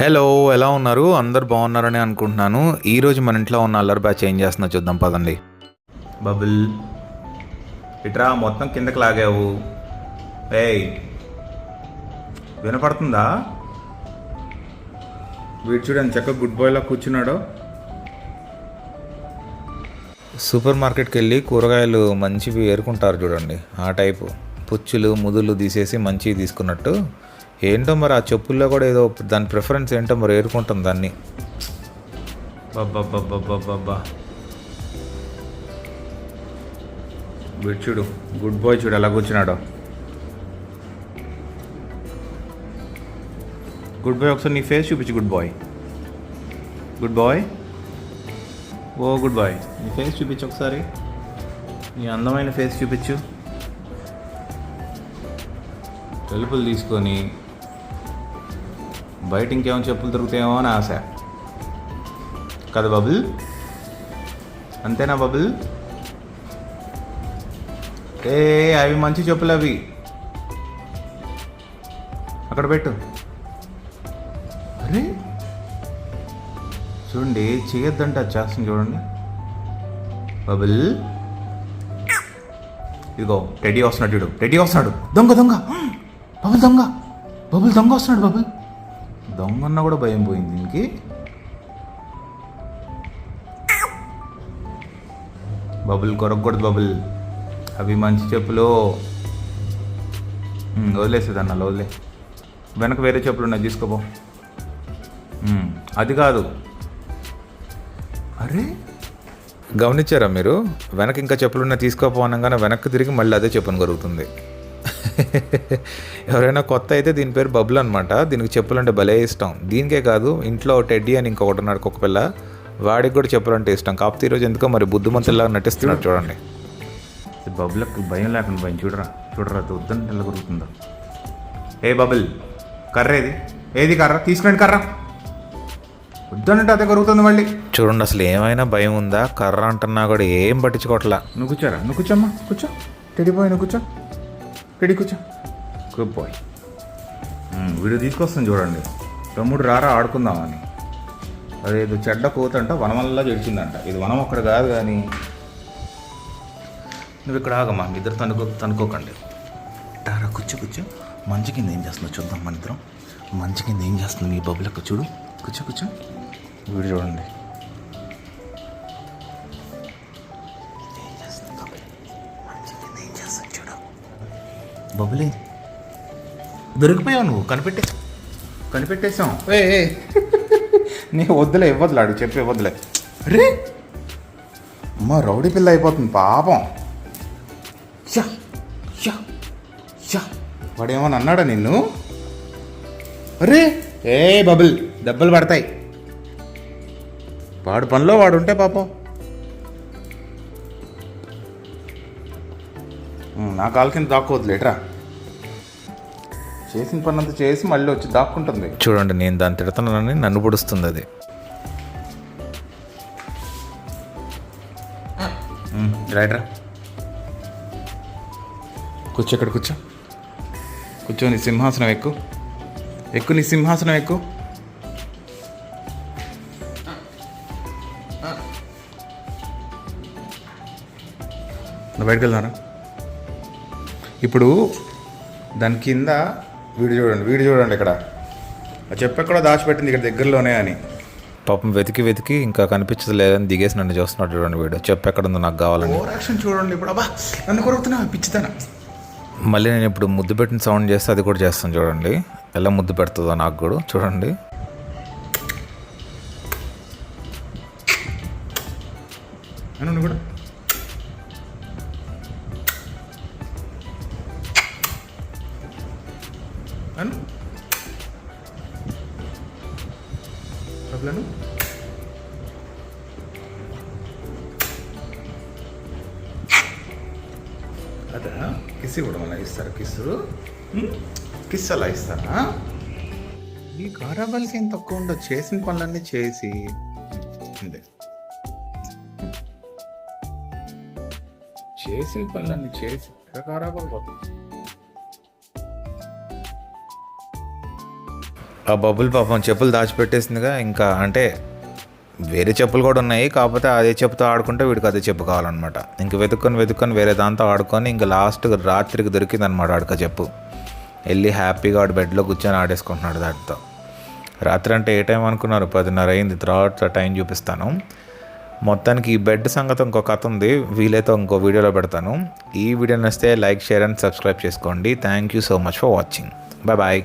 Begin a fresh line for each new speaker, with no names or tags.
Hello ఎలా ఉన్నారు? అందరు బాగున్నారని అనుకుంటున్నాను. ఈ రోజు మన ఇంట్లో ఉన్న అల్లరి బ్యాచ్ ఏం చేస్తున్నా చూద్దాం పదండి. బబుల్ ఇట్రా మొత్తం కిందకి లాగావు. ఏయ్ వినపడుతుందా? వీడు చూడండి చక్కగా గుడ్ బాయ్లా కూర్చున్నాడు. సూపర్ మార్కెట్కి వెళ్ళి కూరగాయలు మంచివి ఏరుకుంటారు చూడండి. ఆ టైపు పుచ్చులు ముదులు తీసేసి మంచివి తీసుకున్నట్టు ఏంటో మరి ఆ చెప్పుల్లో కూడా ఏదో దాని ప్రిఫరెన్స్ ఏంటో మరి ఏరుకుంటాం దాన్ని. బాబా వీడు చూడు గుడ్ బాయ్ చూడు ఎలా కూర్చున్నాడో. గుడ్ బాయ్ ఒకసారి నీ ఫేస్ చూపించు good boy good boy oh good boy నీ ఫేస్ చూపించు ఒకసారి. నీ అందమైన ఫేస్ చూపించు. తలుపులు తీసుకొని బయట ఇంకేమో చెప్పులు దొరుకుతాయేమో అని ఆశ. కదా బబుల్? అంతేనా బబుల్? ఏ అవి మంచి చెప్పులు అవి. అక్కడ పెట్టు. అరే! చూడండి చేయొద్దంటే అది చేస్తుంది చూడండి. బబుల్? ఇదిగో రెడీ వస్తున్నాడు చూడు. టెడీ వస్తున్నాడు. దొంగ దొంగ! బబుల్ దొంగ! బబుల్ దొంగ వస్తున్నాడు బబుల్. దొంగన్న కూడా భయం పోయింది దీనికి. బబుల్ కొరకూడదు బబుల్. అవి మంచి చెప్పులు. వదిలేసేది అన్న వదిలే వెనక వేరే చెప్పులు ఉన్నాయి తీసుకోపో. అది కాదు. అరే? గమనించారా మీరు? వెనక ఇంకా చెప్పులున్న తీసుకోపోనగానే వెనక్కి తిరిగి మళ్ళీ అదే చెప్పును జరుగుతుంది ఎవరైనా కొత్త అయితే దీని పేరు బబుల్ అనమాట దీనికి చెప్పులు అంటే భలే ఇష్టం. దీనికే కాదు ఇంట్లో టెడ్డీ అని ఇంకొకటి ఉన్నాడు కుక్క పిల్ల. వాడికి కూడా చెప్పులు అంటే ఇష్టం. కాకపోతే ఈరోజు ఎందుకో మరి బుద్ధిమంతుల్లాగా నటిస్తున్నాడు చూడండి. బబుల్కి భయం లేకుండా భయం. చూడరా చూడరా వద్దని ఎలా కరుగుతుందో ఏ బబుల్ కర్ర ఏది? ఏది కర్ర? తీసుకురండి కర్ర. వద్దనంటే అదే కరుగుతుంది మళ్ళీ. చూడండి అసలు ఏమైనా భయం ఉందా? కర్ర అంటున్నా కూడా ఏం పట్టించుకోవట్లా. నువ్వు కూర్చోరా నువ్వు కూర్చోమ్మా కూర్చో. టెడీ బాయ్ నువ్వు కూర్చో. టెడీ కూర్చో. గుడ్ బాయ్ వీడియో తీసుకొస్తాను చూడండి. తమ్ముడు రారా ఆడుకుందామని. అదేదో చెడ్డ కోతంట వనమల్లా చెడిచిందంట ఇది వనం ఒక్కడ కాదు కానీ. నువ్వు ఇక్కడ ఆగమ్మా మీ ఇద్దరు తనుకో తనుకోకండి టారా కూర్చో కూర్చో. మంచి కింద ఏం చేస్తుందో చూద్దాం మన ఇద్దరం. మంచి కింద ఏం చేస్తుంది మీ బబ్బులకు చూడు కూర్చో కూర్చో. వీడు చూడండి. బబ్బులే దొరికిపోయావు నువ్వు కనిపెట్టే. కనిపెట్టేశాం. ఏ. నీ వద్దులే ఇవ్వదులే అడుగు చెప్పి ఇవ్వదులే. రే! అమ్మ రౌడీ పిల్ల అయిపోతుంది పాపం. షా షా షా వాడేమని అన్నాడా నిన్ను? అరే ఏ బబుల్ దెబ్బలు పడతాయి. వాడు పనిలో వాడు ఉంటే పాపం. నా కాలు కింద దాక్కోవద్దులేట్రా చేసిన పని అంతా చేసి మళ్ళీ వచ్చి దాక్కుంటుంది. చూడండి నేను దాన్ని తిడుతున్నానని నన్ను పొడుస్తుంది అది. రైట్రా కూర్చో ఇక్కడ కూర్చో. కూర్చో నీ సింహాసనం ఎక్కు. ఎక్కు నీ సింహాసనం ఎక్కు. నువ్వు బయటకు వెళ్దారా. ఇప్పుడు దాని కింద వీడు చూడండి వీడు చూడండి ఇక్కడ. ఆ చెప్పు ఎక్కడో దాచిపెట్టింది ఇక్కడ దగ్గరలోనే అని. పాపం వెతికి వెతికి ఇంకా కనిపించలేదని దిగేసి నన్ను చూస్తున్నాడు చూడండి వీడు. చెప్పు ఎక్కడ ఉందో నాకు కావాలని. యాక్షన్ చూడండి ఇప్పుడు. అబ్బా నన్ను కొరుకుతున్నా పిచ్చితన. మళ్ళీ నేను ఇప్పుడు ముద్దు పెట్టిన సౌండ్ చేస్తే అది కూడా చేస్తాను చూడండి. ఎలా ముద్దు పెడుతుందో నాకు కూడా చూడండి. కూడా. అట్లను అదా కిస్ ఇవ్వడం అలా ఇస్తారు కిస్సు. కిస్ అలా ఇస్తారా ఈ గారాబాలకి ఏం తక్కువ ఉండదు చేసిన పనులన్నీ చేసి. అంతే. చేసిన పనులన్నీ చేసి గారాబాలు
ఆ బబుల్ పాపం చెప్పులు దాచిపెట్టేసిందిగా. ఇంకా అంటే వేరే చెప్పులు కూడా ఉన్నాయి కాకపోతే అదే చెప్పుతో ఆడుకుంటే వీడికి అదే చెప్పు కావాలన్నమాట. ఇంక వెతుక్కొని వెతుక్కొని వేరే దాంతో ఆడుకొని ఇంకా లాస్ట్ రాత్రికి దొరికిందనమాట ఆడక చెప్పు. వెళ్ళి హ్యాపీగా ఆడు బెడ్లో కూర్చొని ఆడేసుకుంటున్నాడు దాటితో. రాత్రి అంటే ఏ టైం అనుకున్నారు? పదిన్నర అయింది తర్వాత టైం చూపిస్తాను. మొత్తానికి ఈ బెడ్ సంగతి ఇంకో కథ ఉంది వీలైతే ఇంకో వీడియోలో పెడతాను. ఈ వీడియో నచ్చితే లైక్ షేర్ అండ్ సబ్స్క్రైబ్ చేసుకోండి. Thank you so much for watching. Bye bye.